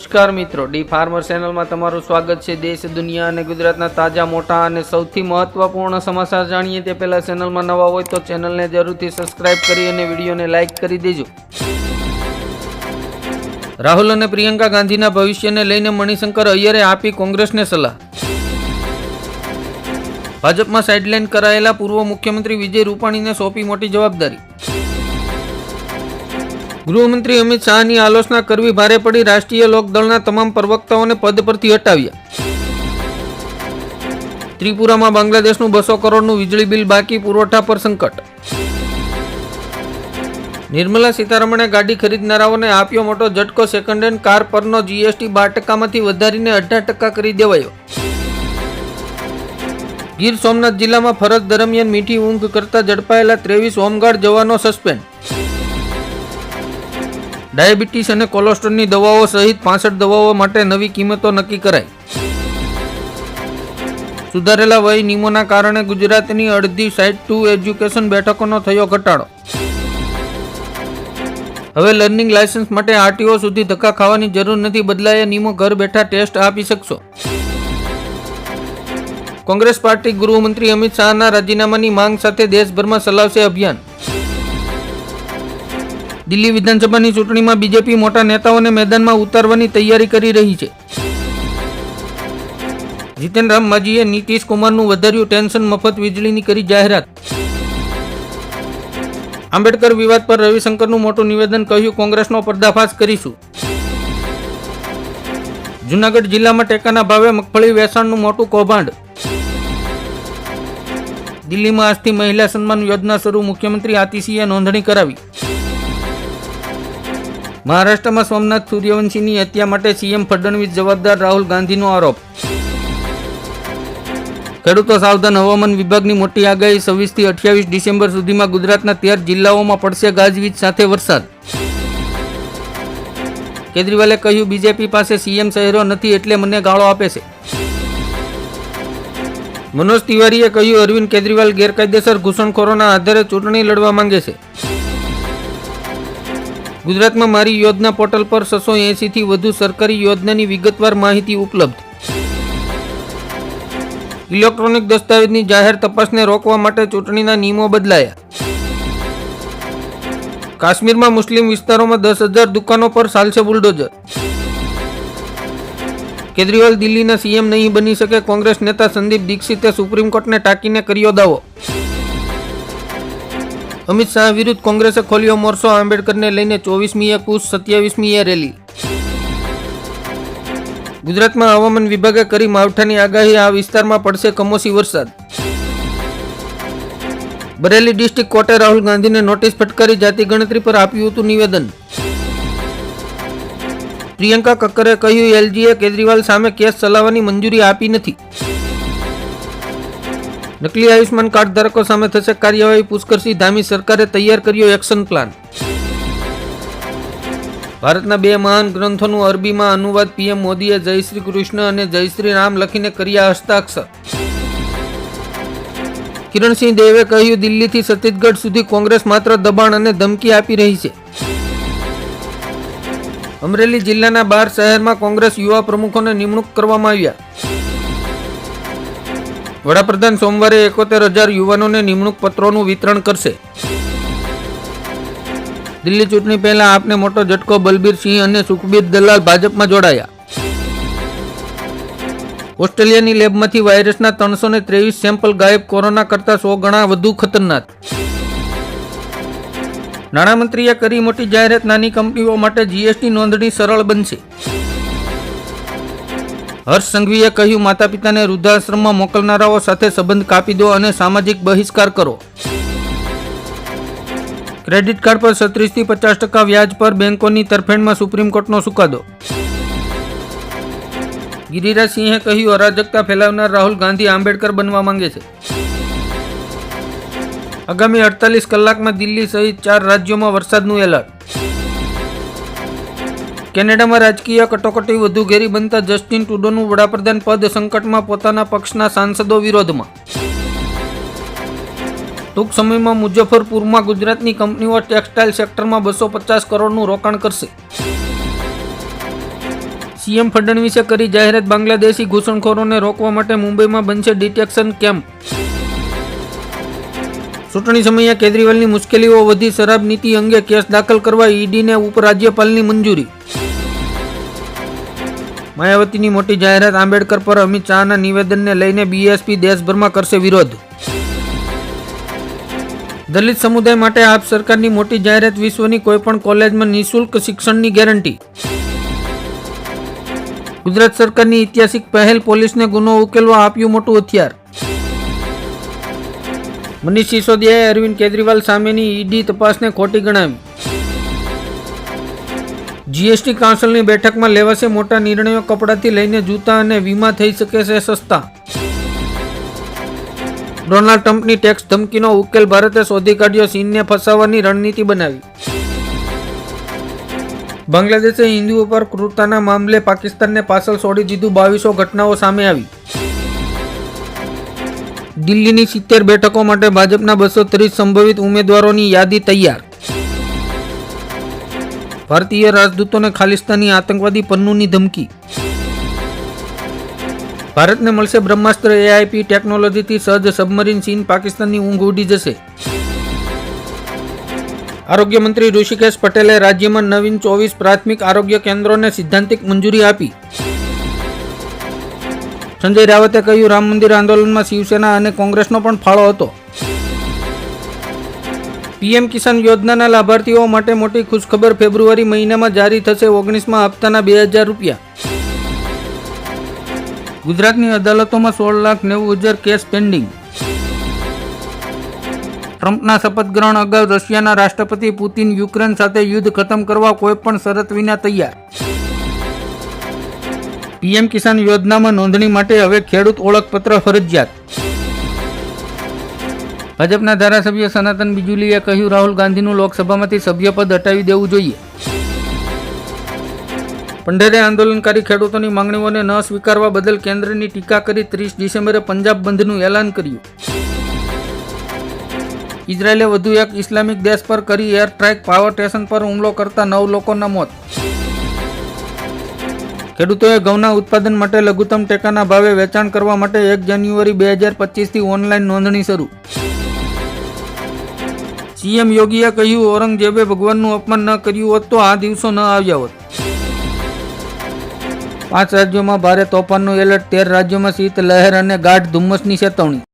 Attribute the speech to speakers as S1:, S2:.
S1: નમસ્કાર મિત્રો, D farmer ચેનલમાં તમારું સ્વાગત છે. દેશ, દુનિયા અને ગુજરાતના તાજા, મોટા અને સૌથી મહત્વપૂર્ણ સમાચાર જાણીએ તે પહેલા ચેનલમાં નવા હોય તો ચેનલને જરૂરથી સબસ્ક્રાઇબ કરી અને વિડીયોને લાઇક કરી દેજો. રાહુલ અને પ્રિયંકા ગાંધીના ભવિષ્યને લઈને મણિશંકર અય્યરે આપી કોંગ્રેસને સલાહ. ભાજપમાં સાઇડલાઇન કરાયેલા પૂર્વ મુખ્યમંત્રી વિજય રૂપાણીને સોંપી મોટી જવાબદારી. ગૃહમંત્રી અમિત શાહની આલોચના કરવી ભારે પડી રાષ્ટ્રીય લોકદળના તમામ પ્રવક્તાઓને પદ પરથી હટાવ્યા. ત્રિપુરામાં બાંગ્લાદેશનું બસો કરોડનું વીજળી બિલ બાકી, પુરવઠા પર સંકટ. નિર્મલા સીતારમણે ગાડી ખરીદનારાઓને આપ્યો મોટો ઝટકો સેકન્ડ હેન્ડ કાર પરનો જીએસટી બાર ટકામાંથી વધારીને અઢાર ટકા કરી દેવાયો. ગીર સોમનાથ જિલ્લામાં ફરજ દરમિયાન મીઠી ઊંઘ કરતા ઝડપાયેલા ત્રેવીસ હોમગાર્ડ જવાનો સસ્પેન્ડ. ડાયાબિટીસ અને કોલેસ્ટ્રોલની દવાઓ સહિત પાસઠ દવાઓ માટે નવી કિંમતો નક્કી કરાઈ. સુધારેલા વય નિયમોના કારણે ગુજરાતની અડધી સાઇટ ટુ એજ્યુકેશન બેઠકોનો થયો ઘટાડો. હવે લર્નિંગ લાયસન્સ માટે આરટીઓ સુધી ધક્કા ખાવાની જરૂર નથી બદલાયા નિયમો ઘર બેઠા ટેસ્ટ આપી શકશો. કોંગ્રેસ પાર્ટી ગૃહમંત્રી અમિત શાહના રાજીનામાની માંગ સાથે દેશભરમાં ચલાવશે અભિયાન. દિલ્હી વિધાનસભાની ચૂંટણીમાં બીજેપી મોટા નેતાઓને મેદાનમાં ઉતારવાની તૈયારી કરી રહી છે. જીતેન માજીએ નીતિશ કુમારનું વધાર્યું ટેન્શન મફત વીજળીની કરી જાહેરાત. આંબેડકર વિવાદ પર રવિશંકરનું મોટું નિવેદન કહ્યું, કોંગ્રેસનો પર્દાફાશ કરીશું. જુનાગઢ જિલ્લામાં ટેકાના ભાવે મગફળી વેચાણનું મોટું કૌભાંડ. દિલ્હીમાં આજથી મહિલા સન્માન યોજના શરૂ, મુખ્યમંત્રી આતિશીએ નોંધણી કરાવી. મહારાષ્ટ્રમાં સોમનાથ સૂર્યવંશીની હત્યા માટે સીએમ ફડણવીસ જવાબદાર રાહુલ ગાંધીનો આરોપ. ખેડૂતો સાવધાન હવામાન વિભાગની મોટી આગાહી છવ્વીસથી અઠ્યાવીસ ડિસેમ્બર સુધીમાં ગુજરાતના તેર જિલ્લાઓમાં પડશે ગાજવીજ સાથે વરસાદ. કેજરીવાલે કહ્યું, બીજેપી પાસે સીએમ શહેરો નથી એટલે મને ગાળો આપે છે. મનોજ તિવારીએ કહ્યું, અરવિંદ કેજરીવાલ ગેરકાયદેસર ઘૂસણખોરોના આધારે ચૂંટણી લડવા માંગે છે. ગુજરાતમાં મારી યોજના પોર્ટલ પર છસો એંશીથી વધુ સરકારી યોજનાની વિગતવાર માહિતી ઉપલબ્ધ. ઇલેક્ટ્રોનિક દસ્તાવેજની જાહેર તપાસને રોકવા માટે ચૂંટણીના નિયમો બદલાયા. કાશ્મીરમાં મુસ્લિમ વિસ્તારોમાં દસ હજાર દુકાનો પર ચાલશે બુલડોઝર. કેજરીવાલ દિલ્હીના સીએમ નહીં બની શકે કોંગ્રેસ નેતા સંદીપ દીક્ષિતે સુપ્રીમ કોર્ટને ટાંકીને કર્યો દાવો. અમિત શાહ વિરુદ્ધ કોંગ્રેસે ખોલ્યો મોરસો. આંબેડકરને લઈને ચોવીસમીએ કુશ સત્યાવીસમીએ રેલી. ગુજરાતમાં હવામાન વિભાગે કરી માવઠાની આગાહી. આ વિસ્તારમાં પડશે કમોસી વરસાદ. બરેલી ડિસ્ટ્રિક્ટ કોર્ટે રાહુલ ગાંધીને નોટિસ ફટકારી. જાતિ ગણતરી પર આપ્યું હતું નિવેદન. પ્રિયંકા કક્કરે કહ્યું, એલજીએ કેજરીવાલ સામે કેસ ચલાવવાની મંજૂરી આપી નથી. નકલી આયુષ્માન કાર્ડ ધારકો સામે થશે કાર્યવાહી. પુષ્કરસિંહ ધામી સરકારે તૈયાર કર્યો એક્શન પ્લાન. ભારતના બે મહાન ગ્રંથોનું અરબીમાં અનુવાદ પીએમ મોદીએ જય શ્રી કૃષ્ણ અને જય શ્રી રામ લખીને કર્યા હસ્તાક્ષર. કિરણસિંહ દેવે કહ્યું, દિલ્હીથી છત્તીસગઢ સુધી કોંગ્રેસ માત્ર દબાણ અને ધમકી આપી રહી છે. અમરેલી જિલ્લાના બાર શહેરમાં કોંગ્રેસ યુવા પ્રમુખોને નિમણૂક કરવામાં આવ્યા. વડાપ્રધાન સોમવારે એકોતેર હજાર યુવાનોને નિમણૂક પત્રોનું વિતરણ કરશે. દિલ્હી ચૂંટણી પહેલા આપને મોટો ઝટકો બલબીર સિંહ અને સુખબીર દલાલ ભાજપમાં જોડાયા. ઓસ્ટ્રેલિયાની લેબમાંથી વાયરસના ત્રણસો ને ત્રેવીસ સેમ્પલ ગાયબ કોરોના કરતા સો ગણા વધુ ખતરનાક. નાણામંત્રીએ કરી મોટી જાહેરાત નાની કંપનીઓ માટે જીએસટી નોંધણી સરળ બનશે. હર્ષ સંઘવીએ કહ્યું માતા પિતાને વૃદ્ધાશ્રમમાં મોકલનારાઓ સાથે સંબંધ કાપી દો અને સામાજિક બહિષ્કાર કરો. ક્રેડિટ કાર્ડ પર છત્રીસથી પચાસ ટકા વ્યાજ પર બેંકોની તરફેણમાં સુપ્રીમ કોર્ટનો ચુકાદો. ગિરિરાજ સિંહે કહ્યું, અરાજકતા ફેલાવનાર રાહુલ ગાંધી આંબેડકર બનવા માંગે છે. આગામી અડતાલીસ કલાકમાં દિલ્હી સહિત ચાર રાજ્યોમાં વરસાદનું એલર્ટ. કેનેડામાં રાજકીય કટોકટી વધુ ઘેરી બનતા જસ્ટિન ટુડોનું વડાપ્રધાન પદ સંકટમાં પોતાના પક્ષના સાંસદો વિરોધમાં. ટૂંક સમયમાં મુઝફ્ફરપુરમાં ગુજરાતની કંપનીઓ ટેક્સટાઇલ સેક્ટરમાં બસો પચાસ કરોડનું રોકાણ કરશે. સીએમ ફડણવીસે કરી જાહેરાત બાંગ્લાદેશી ઘૂસણખોરોને રોકવા માટે મુંબઈમાં બનશે ડિટેક્શન કેમ્પ. ચૂંટણી સમયે કેજરીવાલની મુશ્કેલીઓ વધી, શરાબ નીતિ અંગે કેસ દાખલ કરવા ઈડીને ઉપરાજ્યપાલની મંજૂરી. માયાવતીની મોટી જાહેરાત આંબેડકર પર અમિત શાહના નિવેદનને લઈને બીએસપી દેશભરમાં કરશે વિરોધ. દલિત સમુદાય માટે આપ સરકારની મોટી જાહેરાત વિશ્વની કોઈપણ કોલેજમાં નિઃશુલ્ક શિક્ષણની ગેરંટી. ગુજરાત સરકારની ઐતિહાસિક પહેલ પોલીસને ગુનો ઉકેલવા આપ્યું મોટું હથિયાર. મનીષ સિસોદિયાએ અરવિંદ કેજરીવાલ સામેની ઈડી તપાસને ખોટી ગણાવી. જીએસટી કાઉન્સિલની બેઠકમાં લેવાશે મોટા નિર્ણયો, કપડાથી લઈને જૂતા અને વીમા થઈ શકે છે સસ્તા. ડોનાલ્ડ ટ્રમ્પની ટેક્સ ધમકીનો ઉકેલ ભારતે શોધી કાઢ્યો, ચીનને ફસાવવાની રણનીતિ બનાવી. બાંગ્લાદેશે હિન્દુઓ પર ક્રૂરતાના મામલે પાકિસ્તાનને પાછળ છોડી દીધું બાવીસો ઘટનાઓ સામે આવી. દિલ્હીની સિત્તેર બેઠકો માટે ભાજપના બસો ત્રીસ સંભવિત ઉમેદવારોની યાદી તૈયાર. ભારતીય રાજદૂતોને ખાલિસ્તાની આતંકવાદી પન્નુની ધમકી. ભારતને મળશે બ્રહ્માસ્ત્ર એઆઈપી ટેકનોલોજીથી સજ્જ સબમરીન ચીન પાકિસ્તાનની ઊંઘ ઉડી જશે. આરોગ્ય મંત્રી ઋષિકેશ પટેલે રાજ્યમાં નવીન ચોવીસ પ્રાથમિક આરોગ્ય કેન્દ્રોને સિદ્ધાંતિક મંજૂરી આપી. સંજય રાવતે કહ્યું, રામ મંદિર આંદોલનમાં શિવસેના અને કોંગ્રેસનો પણ ફાળો હતો. પીએમ કિસાન યોજનાના લાભાર્થીઓ માટે મોટી ખુશખબર ફેબ્રુઆરી મહિનામાં જારી થશે ઓગણીસમાં હપ્તાના બે હજાર રૂપિયા. ગુજરાતની અદાલતોમાં સોળ લાખ નેવું હજાર કેસ પેન્ડિંગ. ટ્રમ્પના શપથ ગ્રહણ અગાઉ રશિયાના રાષ્ટ્રપતિ પુતિન યુક્રેન સાથે યુદ્ધ ખતમ કરવા કોઈ પણ શરત વિના તૈયાર. પીએમ કિસાન યોજનામાં નોંધણી માટે હવે ખેડૂત ઓળખપત્ર ફરજિયાત. ભાજપના ધારાસભ્ય સનાતન બિજુલીએ કહ્યું, રાહુલ ગાંધીનું લોકસભામાંથી સભ્યપદ હટાવી દેવું જોઈએ. પંઢેરે આંદોલનકારી ખેડૂતોની માંગણીઓને ન સ્વીકારવા બદલ કેન્દ્રની ટીકા કરી ત્રીસ ડિસેમ્બરે પંજાબ બંધનું એલાન કર્યું. ઇઝરાયેલે વધુ એક ઇસ્લામિક દેશ પર કરી એર સ્ટ્રાઇક, પાવર સ્ટેશન પર હુમલો કરતા નવ લોકોના મોત. ખેડૂતોએ ઘઉંના ઉત્પાદન માટે લઘુત્તમ ટેકાના ભાવે વેચાણ કરવા માટે એક જાન્યુઆરી બે હજાર પચીસથી ઓનલાઈન નોંધણી શરૂ. સીએમ યોગીએ કહ્યું, ઔરંગઝેબે ભગવાનનું અપમાન ન કર્યું હોત તો આ દિવસો ન આવ્યા હોત. પાંચ રાજ્યોમાં ભારે તોફાનનું એલર્ટ, તેર રાજ્યોમાં શીત, લહેર અને ગાઢ ધુમ્મસની ચેતવણી.